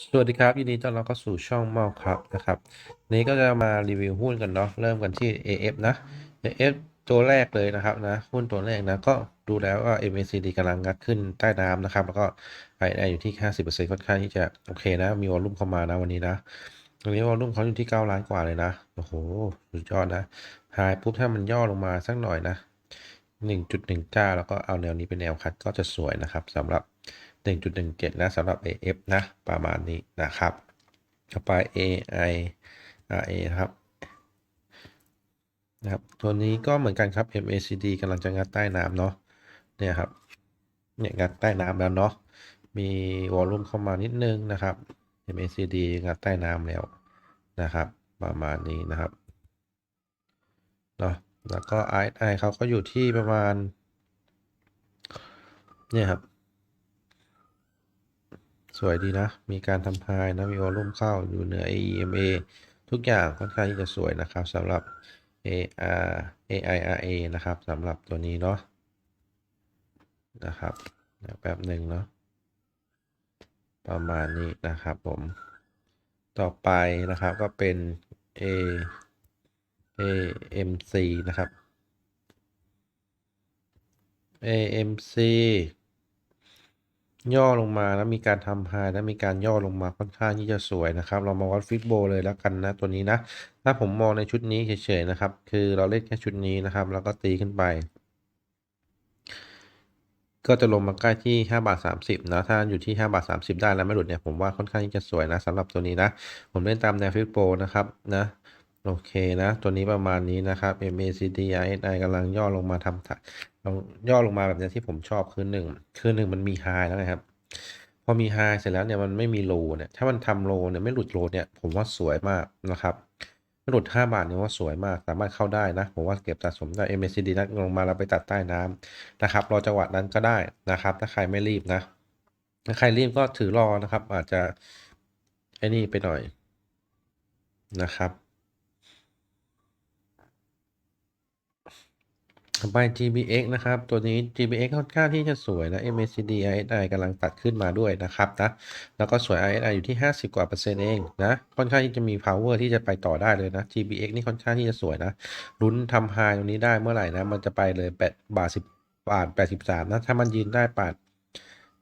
สวัสดีครับ ยินดีต้อนรับเข้าสู่ช่องเมาครับนะครับ นี้ก็จะมารีวิวหุ้นกันเนาะเริ่มกันที่ AF นะ AF ตัวแรกเลยนะครับนะหุ้นตัวแรกนะก็ดูแล้วว่า MACD กำลังงัดขึ้นใต้น้ำนะครับ แล้วก็ RSI อยู่ที่ 50%ค่อนข้างที่จะโอเคนะ มีวอลลุ่มเข้ามานะวันนี้นะวันนี้วอลลุ่มเขาอยู่ที่ 9 ล้านกว่าเลยนะโอ้โหสุดยอดนะหายปุ๊บถ้ามันย่อลงมาสักหน่อยนะ1.19แล้วก็เอาแนวนี้เป็นแนวคัดก็จะสวยนะครับสำหรับ 1.17 นะสำหรับ AF นะ ประมาณนี้นะครับต่อไป AI RA นะครับนะครับตัวนี้ก็เหมือนกันครับ MACD กำลังจะงัดใต้น้ำเนาะเนี่ยครับเนี่ยงัดใต้น้ำแล้วเนาะมีวอลลุ่มเข้ามานิดนึงนะครับ MACD งัดใต้น้ำแล้วนะครับ ประมาณนี้นะครับเนาะแล้วก็ RSI เขาก็อยู่ที่ประมาณเนี่ยครับ สวยดีนะ มีการทำพายนะมีวอลุ่มเข้าอยู่เหนือ AEMA ทุกอย่างค่อนข้างที่จะสวยนะครับสำหรับ AR AIRA นะครับสำหรับตัวนี้เนาะนะครับแป๊บหนึ่งเนาะประมาณนี้นะครับผม ต่อไปนะครับก็เป็น A AMC นะครับ AMC ย่อลงมาแล้วมีการทำไฮแล้วมีการย่อลงมาค่อนข้างที่จะสวยนะครับ เรามาวัดฟิตโบเลยแล้วกันนะตัวนี้นะ ถ้าผมมองในชุดนี้เฉยๆนะครับ คือเราเล่นแค่ชุดนี้นะครับ แล้วก็ตีขึ้นไป ก็จะลงมาใกล้ที่5บาท30นะถ้าอยู่ที่5บาท30 ได้แล้วไม่หลุดเนี่ยผมว่าค่อนข้างที่จะสวยนะสำหรับตัวนี้นะ ผมเล่นตามแนวฟิตโบนะครับนะ โอเคนะ ตัวนี้ประมาณนี้นะครับ MACD RSI กำลังย่อลงมาทำลงย่อลงมาแบบนี้ที่ผมชอบคือหนึ่งคือหนึ่งมันมีไฮแล้วนะครับ พอมีไฮเสร็จแล้วเนี่ยมันไม่มีโลเนี่ย ถ้ามันทำโลเนี่ยไม่หลุดโลเนี่ยผมว่าสวยมากนะครับไม่หลุด 5 บาทเนี่ยว่าสวยมาก สามารถเข้าได้นะ ผมว่าเก็บสะสมได้ MACD นัดลงมาเราไปตัดใต้น้ำนะครับ รอจังหวะนั้นก็ได้นะครับ ถ้าใครไม่รีบนะ ถ้าใครรีบก็ถือรอนะครับ อาจจะไอ้นี่ไปหน่อยนะครับ ต่อไป GBX นะครับ ตัวนี้ GBX ค่อนข้างที่จะสวยนะ MACD RSI กำลังตัดขึ้นมาด้วยนะครับนะ แล้วก็สวย RSI อยู่ที่ 50 กว่าเปอร์เซ็นต์เองนะ ค่อนข้างที่จะมี power ที่จะไปต่อได้เลยนะ GBX นี่ค่อนข้างที่จะสวยนะลุ้นทำ high ตรงนี้ได้เมื่อไหร่นะ มันจะไปเลย8บาท10บาท83 นะ ถ้ามันยืนได้บาท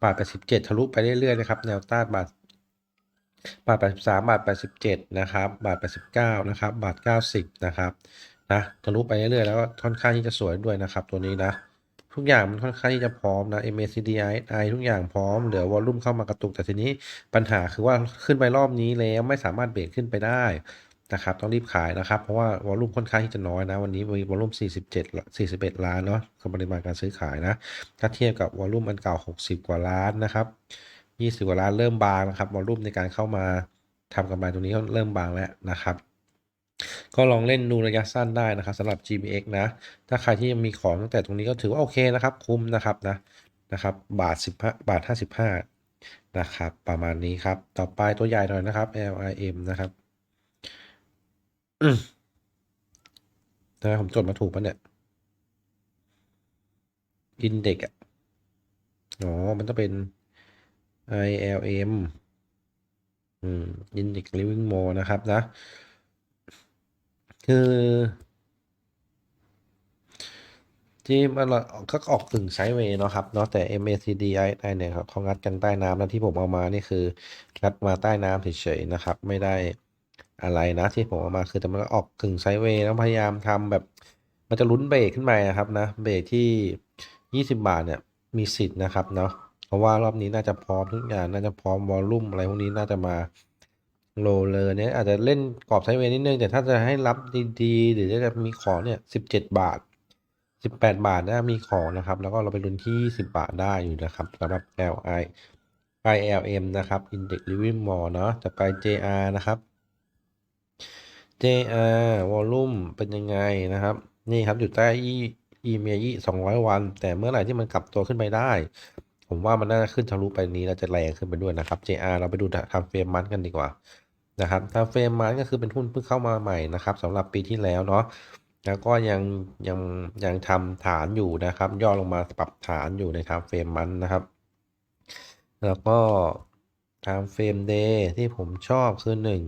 บาท87 ทะลุไปเรื่อยๆนะครับ แนวต้านบาทบาท83บาท87 นะครับ บาท89 นะครับ บาท90 นะครับ นะทะลุไปเรื่อยๆแล้วค่อนข้างที่จะสวยด้วยนะครับ ตัวนี้นะทุกอย่างมันค่อนข้างที่จะพร้อมนะ MACDI ทุกอย่างพร้อม เหลือวอลลุ่มเข้ามากระตุก แต่ทีนี้ปัญหาคือว่าขึ้นไปรอบนี้แล้วไม่สามารถเบรกขึ้นไปได้นะครับ ต้องรีบขายนะครับ เพราะว่าวอลลุ่มค่อนข้างที่จะน้อยนะ วันนี้มีวอลลุ่ม 47 41 ล้านเนาะกับปริมาณการซื้อขายนะ ถ้าเทียบกับวอลลุ่มอันเก่า 60 กว่าล้านนะครับ 20 กว่าล้านเริ่มบางนะครับ วอลลุ่มในการเข้ามาทำกำไรตรงนี้เริ่มบางแล้วนะครับ ก็ลองเล่นดูระยะสั้นได้นะครับสำหรับ GBX นะ ถ้าใครที่ยังมีของตั้งแต่ตรงนี้ก็ถือว่าโอเคนะครับ คุ้มนะครับนะนะครับบาท15บาท 55 นะครับ ประมาณนี้ครับ ต่อไปตัวใหญ่หน่อยนะครับ LIM นะครับอืมนะผมจดมาถูกปะเนี่ยอินเด็กอะอ๋อ มันต้องเป็น ILM อืม Index Living More นะครับนะ คือ ที่มันก็ออกกึ่งไซด์เวย์เนาะครับเนาะแต่ MACD RSI เนี่ยครับเขางัดกันใต้น้ำแล้วที่ผมเอามานี่คืองัดมาใต้น้ำเฉยๆนะครับ ไม่ได้อะไรนะที่ผมเอามาคือแต่มันออกกึ่งไซด์เวย์แล้วพยายามทำแบบ มันจะลุ้นเบรกขึ้นไปนะครับนะเบรกที่ 20 บาทเนี่ยมีสิทธิ์นะครับเนาะเพราะว่ารอบนี้น่าจะพร้อมทุกอย่างน่าจะพร้อมวอลลุ่มอะไรพวกนี้น่าจะมา โลเลยเนี่ยอาจจะเล่นกรอบไซด์เวย์นิดนึง แต่ถ้าจะให้รับดีๆ หรือจะมีของเนี่ย17บเจ็ดบาท18บแปดบาทนะมีของนะครับ แล้วก็เราไปลุ้นที่20บบาทได้อยู่นะครับสำหรับ LI ILM นะครับ Index Living More เนาะจะไป JR นะครับ JR Volume เป็นยังไงนะครับ นี่ครับอยู่ใต้ e m a ยี่200 วัน แต่เมื่อไหร่ที่มันกลับตัวขึ้นไปได้ ผมว่ามันน่าจะขึ้นทะลุไปนี้เราจะแรงขึ้นไปด้วยนะครับ JR เราไปดูทำเฟรมมันกันดีกว่านะครับทำเฟรมมันก็คือเป็นหุ้นเพิ่งเข้ามาใหม่นะครับสำหรับปีที่แล้วเนาะแล้วก็ยังยังยังทำฐานอยู่นะครับ ย่อลงมาปรับฐานอยู่ในทำเฟรมมันนะครับ แล้วก็ time frame day ที่ผมชอบคือหนึ่ง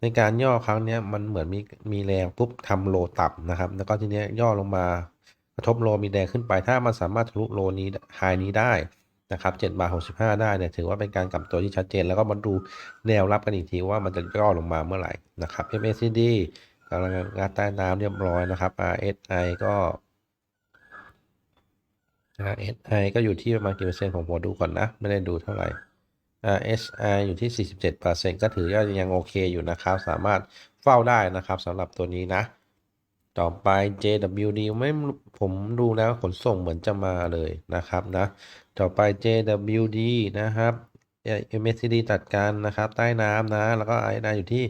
ในการย่อครั้งนี้มันเหมือนมีมีแรงปุ๊บทำโลต่ำนะครับ แล้วก็ทีนี้ย่อลงมากระทบโลมีแรงขึ้นไปถ้ามันสามารถทะลุโลนี้ไฮนี้ได้ นะครับ7บาท65 ได้เนี่ยถือว่าเป็นการกลับตัวที่ชัดเจน แล้วก็มาดูแนวรับกันอีกทีว่ามันจะย่อลงมาเมื่อไหร่นะครับ MACD กำลังงัดใต้น้ำเรียบร้อยนะครับ RSI ก็ RSI ก็อยู่ที่ประมาณกี่เปอร์เซ็นต์ผมดูก่อนนะ ไม่ได้ดูเท่าไหร่ RSI อยู่ที่ 47%ก็ถือว่ายังโอเคอยู่นะครับ สามารถเฝ้าได้นะครับสำหรับตัวนี้นะ ต่อไป JWD ไม่ผมดูแล้วขนส่งเหมือนจะมาเลยนะครับนะ ต่อไป JWD นะครับ MACD ตัดกันนะครับใต้น้ำนะ แล้วก็ RSI อยู่ที่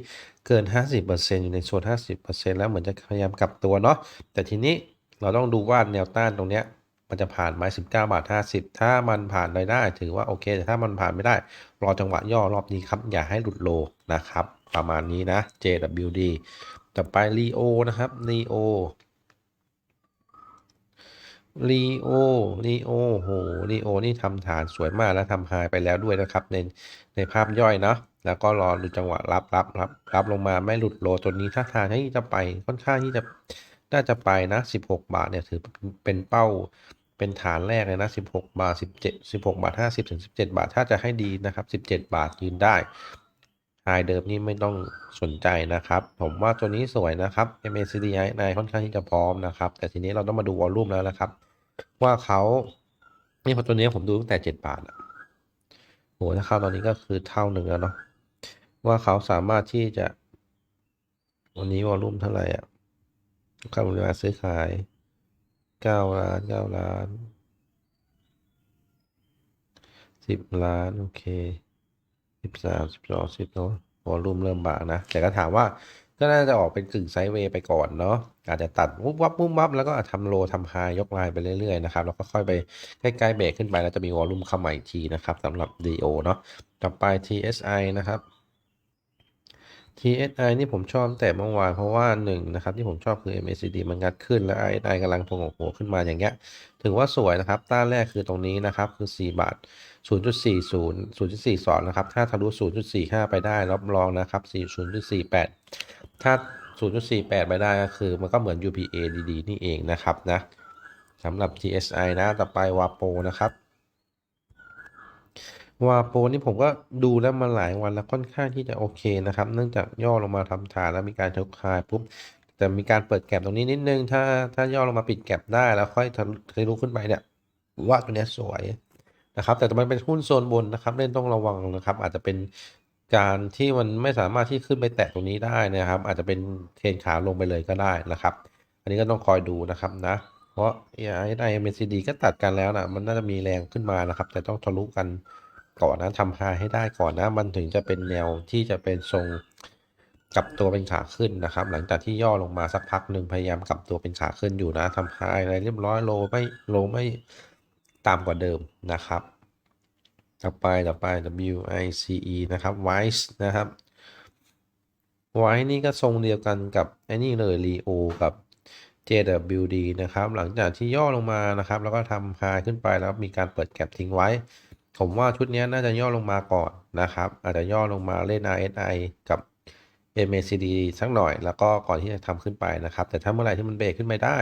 เกิน 50%อยู่ในโซน50%แล้วเหมือนจะพยายามกลับตัวเนาะแต่ทีนี้เราต้องดูว่าแนวต้านตรงเนี้ยมันจะผ่านไหม19 บาท 50 ถ้ามันผ่านได้ ถือว่าโอเค แต่ถ้ามันผ่านไม่ได้ รอจังหวะย่อรอบนี้ครับ อย่าให้หลุดโลนะครับ ประมาณนี้นะ JWD ต่อไป Leo นะครับ Leo ลีโอลีโอโหลีโอ นี่ทำฐานสวยมากแล้วทำไฮไปแล้วด้วยนะครับ ใน ในภาพย่อยเนาะ แล้วก็รอดูจังหวะรับรับรับรับลงมาไม่หลุดโลตัวนี้ถ้าทางที่จะไปค่อนข้างที่จะ น่าจะไปนะ 16 บาทเนี่ยถือเป็นเป้า เป็นฐานแรกเลยนะ 16 บาท 17 16 บาท 50ถึง17 บาท ถ้าจะให้ดีนะครับ 17 บาทยืนได้ ไฮเดิมนี่ไม่ต้องสนใจนะครับ ผมว่าตัวนี้สวยนะครับ MACD ในค่อนข้างที่จะพร้อมนะครับ แต่ทีนี้เราต้องมาดูวอลลุ่มแล้วนะครับ ว่าเขานี่พอตัวนี้ผมดูตั้งแต่เจ็ดบาทอะโหถ้าเข้าตอนนี้ก็คือเท่าหนึ่งแล้วเนาะว่าเขาสามารถที่จะ วันนี้วอลลุ่มเท่าไหร่อะกำลังซื้อขายเก้าล้านเก้าล้านสิบล้าน โอเค สิบสามสิบสองสิบเนาะวอลลุ่มเริ่มบางนะ แต่ก็ถามว่าก็น่าจะออกเป็นกึ่งไซด์เวย์ไปก่อนเนาะอาจจะตัดวุบวับวุบวับแล้วก็ทำโลทำไฮยกไลน์ไปเรื่อยๆนะครับแล้วก็ค่อยไปใกล้ๆเบรกขึ้นไปแล้วจะมีวอลลุ่มเข้ามาอีกทีนะครับสำหรับ DO เนาะต่อไป TSI นะครับ TSI นี่ผมชอบแต่เมื่อวานเพราะว่าหนึ่งนะครับที่ผมชอบคือ MACD มันงัดขึ้นและ RSI กำลังพงหัวขึ้นมาอย่างเงี้ยถือว่าสวยนะครับ ต้านแรกคือตรงนี้นะครับคือ 4 บาท 0.40 0.42 นะครับ ถ้าทะลุ 0.45 ไปได้รับรองนะครับ 0.48 ถ้า 0.48 ไปได้ก็คือ มันก็เหมือน UPA ดีๆ นี่เองนะครับนะสำหรับ TSI นะต่อไป WAPO นะครับ วาโปนี่ผมก็ดูแล้วมาหลายวันแล้วค่อนข้างที่จะโอเคนะครับ เนื่องจากย่อลงมาทำฐานแล้วมีการทกคายปุ๊บแต่มีการเปิดแก็บตรงนี้นิดนึง ถ้าถ้าย่อลงมาปิดแก็บได้แล้วค่อยทะลุขึ้นไปเนี่ยว่าตัวนี้สวยนะครับ แต่มันเป็นหุ้นโซนบนนะครับ เล่นต้องระวังนะครับ อาจจะเป็นการที่มันไม่สามารถที่ขึ้นไปแตะตรงนี้ได้นะครับ อาจจะเป็นเทรนขาลงไปเลยก็ได้นะครับ อันนี้ก็ต้องคอยดูนะครับนะ เพราะ AI MACD ก็ตัดกันแล้วนะมันน่าจะมีแรงขึ้นมานะครับ แต่ต้องทะลุกัน ก่อนนะทำไฮให้ได้ก่อนนะ มันถึงจะเป็นแนวที่จะเป็นทรงกลับตัวเป็นขาขึ้นนะครับ หลังจากที่ย่อลงมาสักพักหนึ่งพยายามกลับตัวเป็นขาขึ้นอยู่นะทำไฮอะไรเรียบร้อยโลไม่โลไม่ต่ำกว่าเดิมนะครับ ต่อไปต่อไป WICE นะครับ WISE นะครับ WISE นี่ก็ทรงเดียวกันกับไอ้นี่เลย Leo กับ JWD นะครับ หลังจากที่ย่อลงมานะครับ แล้วก็ทำไฮขึ้นไปแล้วมีการเปิดแก็บทิ้งไว้ ผมว่าชุดนี้น่าจะย่อลงมาก่อนนะครับ อาจจะย่อลงมาเล่น RSI กับ MACD สักหน่อย แล้วก็ก่อนที่จะทำขึ้นไปนะครับ แต่ถ้าเมื่อไหร่ที่มันเบรกขึ้นไปได้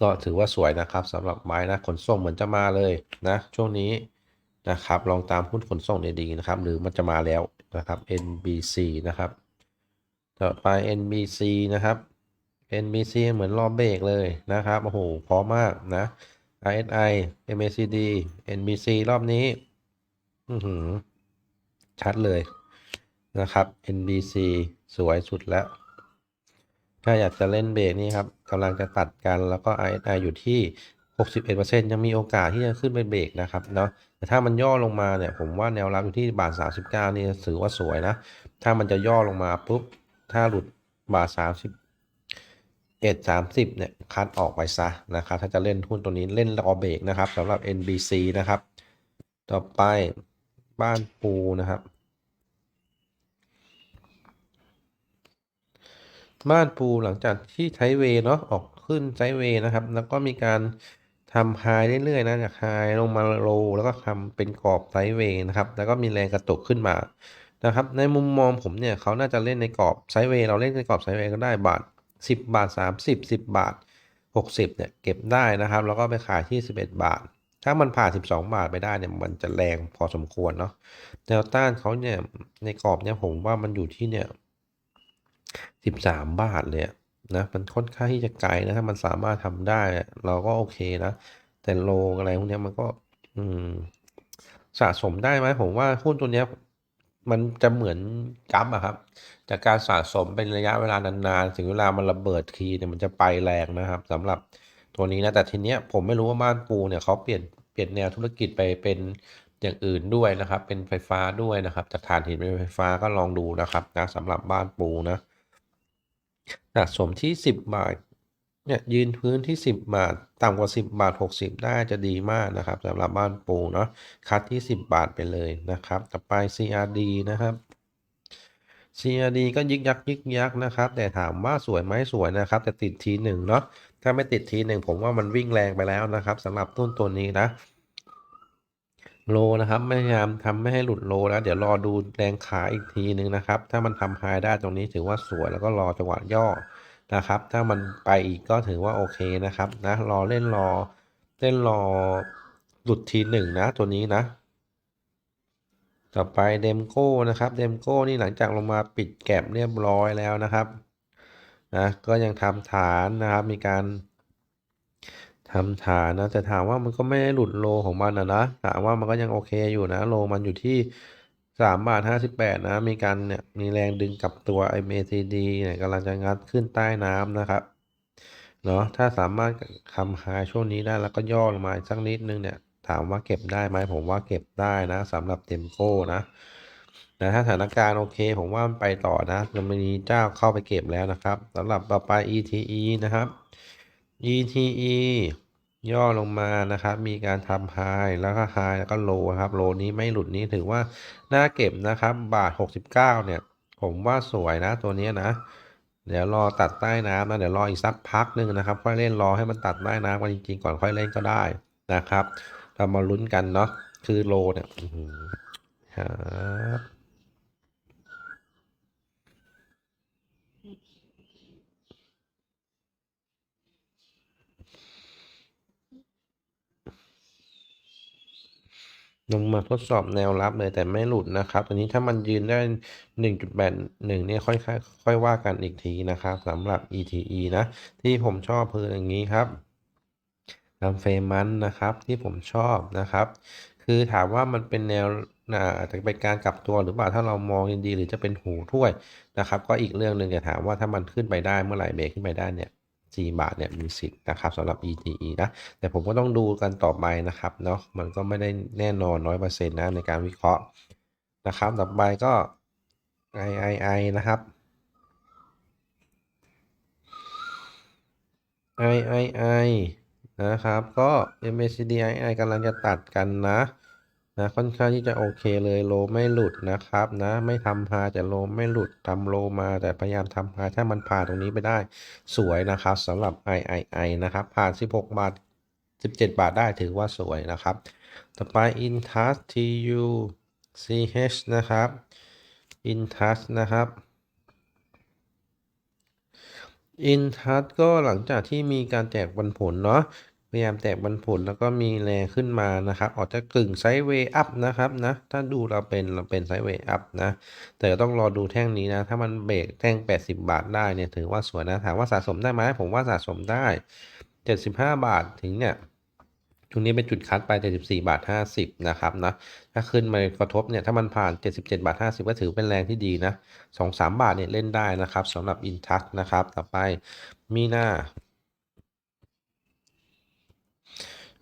ก็ถือว่าสวยนะครับสำหรับไม้นะขนส่งเหมือนจะมาเลยนะ ช่วงนี้นะครับ ลองตามหุ้นขนส่งดีๆนะครับ หรือมันจะมาแล้วนะครับ NBC นะครับ ต่อไป NBC นะครับ NBC เหมือนรอเบรกเลยนะครับโอ้โหพร้อมมากนะ RSI MACD NBC รอบนี้ อือหือ ชัดเลยนะครับ NBC สวยสุดแล้ว ถ้าอยากจะเล่นเบรกนี่ครับกำลังจะตัดกันแล้วก็ RSI อยู่ที่ 61%ยังมีโอกาสที่จะขึ้นไปเบรกนะครับเนาะแต่ถ้ามันย่อลงมาเนี่ย ผมว่าแนวรับอยู่ที่บาท 39 นี่ถือว่าสวยนะ ถ้ามันจะย่อลงมาปุ๊บ ถ้าหลุดบาท 30 เอ็ดสามสิบเนี่ยคัดออกไปซะนะครับ ถ้าจะเล่นหุ้นตัวนี้เล่นรอเบรกนะครับสำหรับ NBC นะครับ ต่อไปบ้านปูนะครับ บ้านปูหลังจากที่ไซด์เวยเนาะออกขึ้นไซด์เวยนะครับ แล้วก็มีการทำไฮเรื่อยๆนะจากไฮลงมาโลแล้วก็ทำเป็นกรอบไซด์เวยนะครับ แล้วก็มีแรงกระตุกขึ้นมานะครับ ในมุมมองผมเนี่ยเขาน่าจะเล่นในกรอบไซด์เวยเราเล่นในกรอบไซด์เวยก็ได้บาท 10 บาท 30 10 บาท 60เนี่ยเก็บได้นะครับ แล้วก็ไปขายที่ 11 บาท ถ้ามันผ่าน 12 บาทไปได้เนี่ยมันจะแรงพอสมควรเนาะแนวต้านเขาเนี่ยในกรอบเนี่ยผมว่ามันอยู่ที่เนี่ย13 บาทเลยนะมันค่อนข้างที่จะไกลนะถ้ามันสามารถทำได้ เราก็โอเคนะ แต่โลอะไรพวกนี้มันก็ อืมสะสมได้ไหมผมว่าหุ้นตัวเนี้ย มันจะเหมือนกัมอะครับ จากการสะสมเป็นระยะเวลานานๆ ถึงเวลามันระเบิดทีเนี่ยมันจะไปแรงนะครับสำหรับตัวนี้นะแต่ทีเนี้ยผมไม่รู้ว่าบ้านปูเนี่ยเขาเปลี่ยนเปลี่ยนแนวธุรกิจไปเป็นอย่างอื่นด้วยนะครับ เป็นไฟฟ้าด้วยนะครับ จากถ่านหินเป็นไฟฟ้าก็ลองดูนะครับนะสำหรับบ้านปูนะสะสมที่ 10บาท เนี่ยยืนพื้นที่ 10 บาท ต่ำกว่า 10 บาท 60 ได้จะดีมากนะครับสำหรับบ้านปูเนาะคัดที่ 10 บาทไปเลยนะครับ ต่อไป CRD นะครับ CRD ก็ยึกยักยึกยักนะครับ แต่ถามว่าสวยไหมสวยนะครับ แต่ติดทีหนึ่งเนาะถ้าไม่ติดทีหนึ่งผมว่ามันวิ่งแรงไปแล้วนะครับสำหรับต้นตัวนี้นะโลนะครับพยายามทำไม่ให้หลุดโลแล้วเดี๋ยวรอดูแรงขายอีกทีหนึ่งนะครับ ถ้ามันทำไฮได้ตรงนี้ถือว่าสวยแล้วก็รอจังหวะย่อ นะครับ ถ้ามันไปอีกก็ถือว่าโอเคนะครับนะรอเล่นรอเล่นรอหลุดทีหนึ่งนะตัวนี้นะต่อไปเดมโก้นะครับเดมโก้นี่หลังจากลงมาปิดแก็บเรียบร้อยแล้วนะครับนะก็ยังทำฐานนะครับมีการทำฐานนะแต่ถามว่ามันก็ไม่ได้หลุดโลของมันนะนะถามว่ามันก็ยังโอเคอยู่นะโลมันอยู่ที่ สามบาทห้าสิบแปดนะ มีการเนี่ยมีแรงดึงกลับตัว MACD เนี่ยกำลังจะงัดขึ้นใต้น้ำนะครับเนาะถ้าสามารถทำไฮช่วงนี้ได้แล้วก็ย่อลงมาสักนิดนึงเนี่ย ถามว่าเก็บได้ไหมผมว่าเก็บได้นะสำหรับเต็มโก้นะแต่ถ้าสถานการณ์โอเค ผมว่ามันไปต่อนะจะมีเจ้าเข้าไปเก็บแล้วนะครับสำหรับต่อไป ETE นะครับ ETE ย่อลงมานะครับ มีการทำไฮแล้วก็ไฮแล้วก็โลครับโลนี้ไม่หลุดนี้ถือว่าน่าเก็บนะครับ บาท 69 เนี่ย ผมว่าสวยนะตัวนี้นะ เดี๋ยวรอตัดใต้น้ำนะเดี๋ยวรออีกสักพักหนึ่งนะครับ ค่อยเล่นรอให้มันตัดใต้น้ำกันจริงๆก่อนค่อยเล่นก็ได้นะครับ เรามาลุ้นกันเนาะคือโลเนี่ยครับ ลงมาทดสอบแนวรับเลยแต่ไม่หลุดนะครับตอนนี้ถ้ามันยืนได้ 1.81เนี่ยค่อยค่อยค่อยว่ากันอีกทีนะครับสำหรับ ETE นะ ที่ผมชอบคืออย่างนี้ครับทำเฟรมันนะครับที่ผมชอบนะครับ คือถามว่ามันเป็นแนวอ่าอาจจะเป็นการกลับตัวหรือเปล่าถ้าเรามองดีๆหรือจะเป็นหูถ้วยนะครับ ก็อีกเรื่องหนึ่งแต่ถามว่าถ้ามันขึ้นไปได้เมื่อไหร่เบรกขึ้นไปได้เนี่ย 4 บาทเนี่ยมีสิทธิ์นะครับสำหรับ ETE นะ แต่ผมก็ต้องดูกันต่อไปนะครับเนาะมันก็ไม่ได้แน่นอนร้อยเปอร์เซ็นต์นะในการวิเคราะห์นะครับต่อไปก็ III นะครับ III นะครับ ก็ MACD II กำลังจะตัดกันนะ นะค่อนข้างที่จะโอเคเลยโลไม่หลุดนะครับนะไม่ทำพาแต่โลไม่หลุดทำโลมาแต่พยายามทำพาถ้ามันผ่านตรงนี้ไปได้สวยนะครับสำหรับ III นะครับผ่าน 16 บาท 17 บาทได้ถือว่าสวยนะครับ ต่อไป Intas TU CH นะครับ Intas นะครับอินทัสก็หลังจากที่มีการแจกปันผลเนาะ พยายามแจกปันผลแล้วก็มีแรงขึ้นมานะครับออกจะกึ่งไซด์เวย์อัพนะครับนะถ้าดูเราเป็นเราเป็นไซด์เวย์อัพนะแต่ต้องรอดูแท่งนี้นะถ้ามันเบรกแท่ง 80 บาทได้เนี่ยถือว่าสวยนะถามว่าสะสมได้ไหมผมว่าสะสมได้ 75 บาทถึงเนี่ยตรงนี้เป็นจุดคัดไป 74 บาท 50 นะครับนะ ถ้าขึ้นมากระทบเนี่ย ถ้ามันผ่าน 77 บาท 50 ก็ถือเป็นแรงที่ดีนะ 2-3 บาทเนี่ยเล่นได้นะครับสำหรับอินทักนะครับ ต่อไปมีหน้า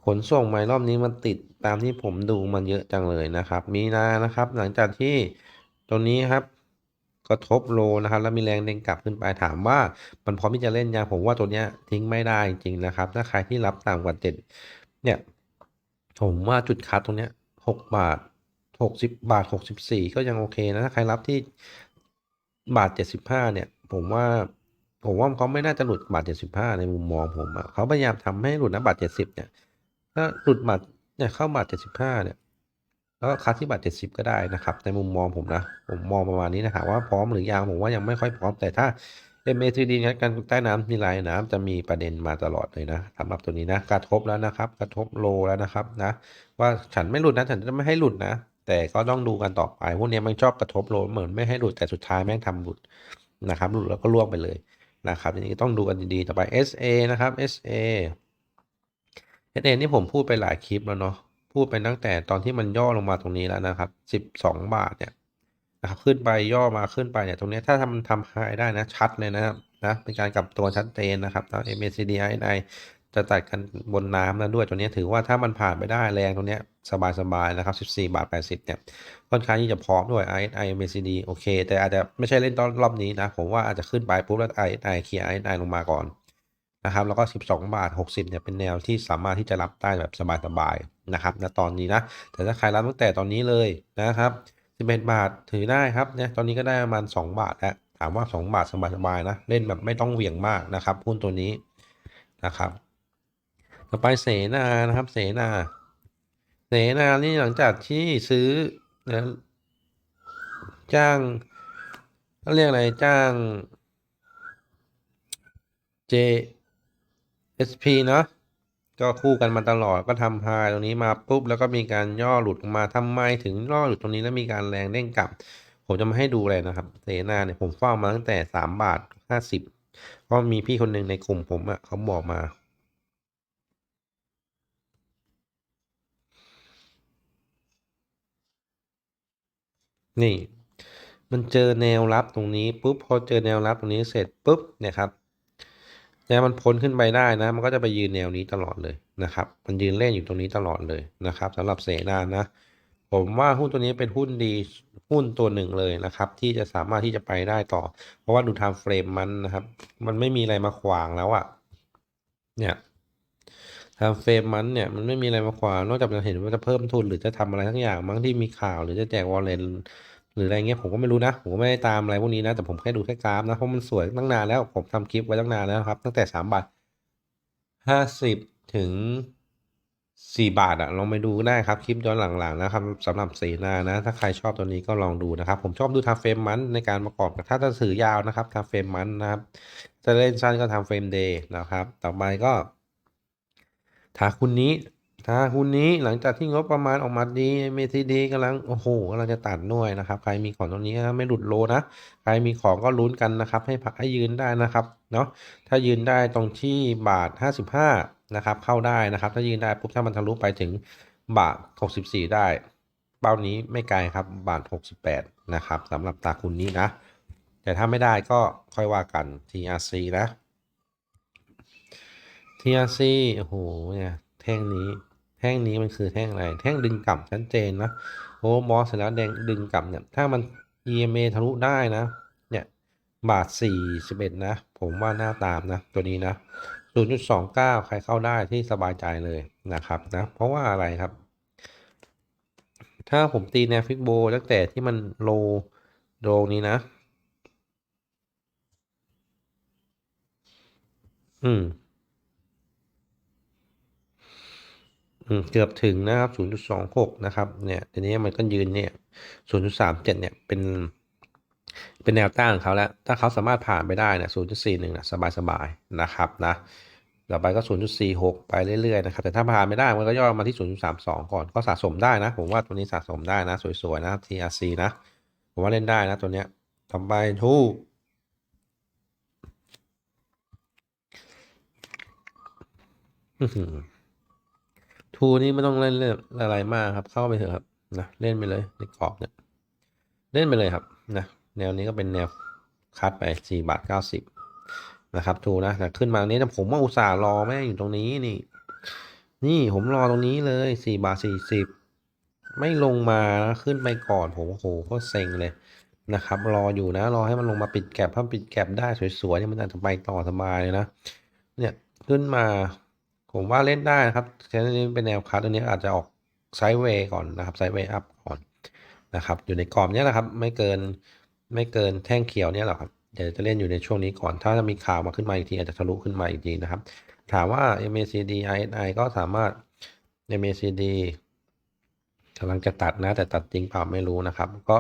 ขนส่งไมรอบนี้มันติดตามที่ผมดูมันเยอะจังเลยนะครับ มีนานะครับ หลังจากที่ตรงนี้ครับกระทบโลนะครับ แล้วมีแรงเด้งกลับขึ้นไปถามว่ามันพร้อมที่จะเล่นยังผมว่าตัวเนี้ยทิ้งไม่ได้จริงนะครับ ถ้าใครที่รับต่ำกว่าเจ็ดเนี่ยผมว่าจุดคัดตรงเนี้ยหกบาทหกสิบบาทหกสิบสี่ก็ยังโอเคนะถ้าใครรับที่บาทเจ็ดสิบห้าเนี่ย ผมว่าผมว่าเขาไม่น่าจะหลุดบาทเจ็ดสิบห้าในมุมมองผมอะเขาพยายามทำให้หลุดนะบาทเจ็ดสิบเนี่ย ถ้าหลุดหมัดเนี่ยเข้าหมัดเจ็ดสิบห้าเนี่ยแล้วก็คัดที่บาทเจ็ดสิบก็ได้นะครับ ในมุมมองผมนะ ผมมองประมาณนี้นะถามว่าพร้อมหรือยังผมว่ายังไม่ค่อยพร้อมแต่ถ้า MACD งัดกันใต้น้ำมีลายน้ำจะมีประเด็นมาตลอดเลยนะสำหรับตัวนี้นะกระทบแล้วนะครับ กระทบโลแล้วนะครับนะ ว่าฉันไม่หลุดนะฉันจะไม่ให้หลุดนะ แต่ก็ต้องดูกันต่อไปพวกนี้มันชอบกระทบโลเหมือนไม่ให้หลุดแต่สุดท้ายแม่งทำหลุดนะครับหลุดแล้วก็ล่วงไปเลยนะครับทีนี้ต้องดูกันดีๆต่อไป SA นะครับ SA SA นี่ผมพูดไปหลายคลิปแล้วเนาะพูดไปตั้งแต่ตอนที่มันย่อลงมาตรงนี้แล้วนะครับสิบสองบาทเนี่ยนะครับขึ้นไปย่อมาขึ้นไปเนี่ยตรงนี้ถ้าทำทำไฮได้นะชัดเลยนะครับนะเป็นการกลับตัวชัดเจนนะครับแล้ว MACD RSI จะตัดกันบนน้ำแล้วด้วยตัวนี้ถือว่าถ้ามันผ่านไปได้แรงตรงนี้ยสบายๆนะครับ 14 บาท 80 เนี่ย ค่อนข้างที่จะพร้อมด้วย RSI MACD โอเค แต่อาจจะไม่ใช่เล่นตอนรอบนี้นะ ผมว่าอาจจะขึ้นไปปุ๊บแล้ว RSI เคลียร์ RSI ลงมาก่อน นะครับแล้วก็ 12 บาท 60เนี่ยเป็นแนวที่สามารถที่จะรับได้แบบสบายๆนะครับณตอนนี้นะแต่ถ้าใครรับตั้งแต่ตอนนี้เลยนะครับ11 บาทถือได้ครับเนี่ยตอนนี้ก็ได้ประมาณ 2 บาทแล้วถามว่า 2 บาทสบายๆนะเล่นแบบไม่ต้องเหวี่ยงมากนะครับหุ้นตัวนี้นะครับ ต่อไปเสนานะครับเสนาเสนานี่หลังจากที่ซื้อนะจ้างเรียกอะไรจ้าง SP เนาะก็คู่กันมาตลอดก็ทำไฮตรงนี้มาปุ๊บแล้วก็มีการย่อหลุดออกมาทำไมถึงย่อหลุดตรงนี้แล้วมีการแรงเด้งกลับ ผมจะมาให้ดูเลยนะครับเสนาเนี่ยผมเฝ้ามาตั้งแต่สามบาทห้าสิบเพราะมีพี่คนหนึ่งในกลุ่มผมอะ่ะเขาบอกมานี่ มันเจอแนวรับตรงนี้ปุ๊บพอเจอแนวรับตรงนี้เสร็จปุ๊บเนี่ยครับ แล้วมันพ้นขึ้นไปได้นะ มันก็จะไปยืนแนวนี้ตลอดเลยนะครับ มันยืนเล่นอยู่ตรงนี้ตลอดเลยนะครับสำหรับเสนานะ ผมว่าหุ้นตัวนี้เป็นหุ้นดีหุ้นตัวหนึ่งเลยนะครับ ที่จะสามารถที่จะไปได้ต่อ เพราะว่าดูไทม์เฟรมมันนะครับ มันไม่มีอะไรมาขวางแล้วอะเนี่ยไทม์เฟรมมันเนี่ยมันไม่มีอะไรมาขวางนอกจากจะเห็นว่าจะเพิ่มทุนหรือจะทำอะไรทั้งอย่างมั้งที่มีข่าวหรือจะแจกวอลเลน หรืออะไรเงี้ยผมก็ไม่รู้นะ ผมก็ไม่ได้ตามอะไรพวกนี้นะ แต่ผมแค่ดูแค่กราฟนะ เพราะมันสวยตั้งนานแล้ว ผมทำคลิปไว้ตั้งนานแล้วครับ ตั้งแต่สามบาทห้าสิบถึงสี่บาทอะลองไปดูได้ครับ คลิปย้อนหลังๆนะครับสำหรับเสนานะ ถ้าใครชอบตัวนี้ก็ลองดูนะครับ ผมชอบดูทำเฟรมมันในการประกอบถ้าจะถือยาวนะครับทำเฟรมมันนะครับจะเล่นสั้นก็ทำเฟรมเดย์นะครับ ต่อไปก็ถ้าคุณนี้ ถ้าคุณนี้หลังจากที่งบประมาณออกมาดีเมทีดีกำลังโอ้โหกำลังจะตัดหน่วยนะครับ ใครมีของตรงนี้ไม่หลุดโลนะ ใครมีของก็ลุ้นกันนะครับ ให้ผักให้ยืนได้นะครับเนาะถ้ายืนได้ตรงที่บาท 55 นะครับ เข้าได้นะครับ ถ้ายืนได้ปุ๊บถ้ามันทะลุไปถึงบาท 64 ได้ เป้านี้ไม่ไกลครับบาท 68 นะครับสำหรับตาคุณนี้นะ แต่ถ้าไม่ได้ก็ค่อยว่ากัน TRC นะ TRC โอ้โหเนี่ยแท่งนี้ ท่งนี้มันคือแท่งอะไร แท่งดึงกลับชัดเจนนะโอ้มอสเสร็จแล้วแดงดึงกลับเนี่ย ถ้ามัน EMA ทะลุได้นะ เนี่ย บาท 41 นะ ผมว่าหน้าตามนะ ตัวนี้นะ 0.29 ใครเข้าได้ที่สบายใจเลยนะครับนะ เพราะว่าอะไรครับ ถ้าผมตีแนวฟิกโบตั้งแต่ที่มันโลโลนี้นะ อืม อืม เกือบถึงนะครับ 0.26 นะครับเนี่ยทีนี้มันก็ยืนเนี่ย 0.37 เนี่ยเป็นเป็นแนวต้านของเขาแล้ว ถ้าเขาสามารถผ่านไปได้นี่ย0.41นะสบายๆนะครับนะต่อไปก็ 0.46 ไปเรื่อยๆนะครับ แต่ถ้าผ่านไม่ได้ มันก็ย่อมาที่ 0.32 ก่อน ก็สะสมได้นะ ผมว่าตัวนี้สะสมได้นะ สวยๆ นะ TRC นะ ผมว่าเล่นได้นะตัวเนี้ยต่อไปทู ทูนี่ไม่ต้องเล่นเรื่องอะไรมากครับ เข้าไปเถอะครับนะเล่นไปเลยในกรอบเนี่ยเล่นไปเลยครับนะแนวนี้ก็เป็นแนวคัดไปสี่บาทเก้าสิบนะครับทูนะแต่ขึ้นมาตรงนี้แต่ผมว่าอุตส่าห์รอแม่อยู่ตรงนี้นี่ นี่ผมรอตรงนี้เลยสี่บาทสี่สิบไม่ลงมาขึ้นไปก่อนผมโอ้โหก็เซ็งเลยนะครับ รออยู่นะ รอให้มันลงมาปิดแก็บถ้าปิดแก็บได้สวยๆเนี่ยมันอาจจะไปต่อสบายเลยนะ เนี่ยขึ้นมา ผมว่าเล่นได้นะครับแค่นี้เป็นแนวคัดอันนี้อาจจะออกไซด์เวย์ก่อนนะครับไซด์เวย์อัพก่อนนะครับ อยู่ในกรอบเนี้ยนะครับ ไม่เกินไม่เกินแท่งเขียวเนี่ยหรอกครับเดี๋ยวจะเล่นอยู่ในช่วงนี้ก่อน ถ้าจะมีข่าวมาขึ้นมาอีกทีอาจจะทะลุขึ้นมาอีกทีนะครับ ถามว่า MACD RSI ก็สามารถ MACD กำลังจะตัดนะแต่ตัดจริงเปล่าไม่รู้นะครับ ก็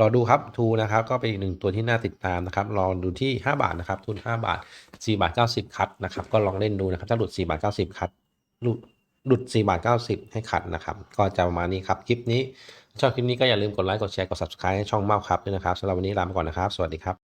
รอดูครับทูนะครับก็เป็นอีกหนึ่งตัวที่น่าติดตามนะครับลองดูที่ 5 บาทนะครับทุน 5 บาท 4 บาท 90 คัดนะครับก็ลองเล่นดูนะครับถ้าหลุด 4 บาท 90 คัดหลุดหลุด 4 บาท 90 ให้ขัดนะครับก็จะประมาณนี้ครับคลิปนี้ชอบคลิปนี้ก็อย่าลืมกดไลค์กดแชร์กด subscribe ให้ช่องเมาครับด้วยนะครับสำหรับวันนี้ลาไปก่อนนะครับ สวัสดีครับ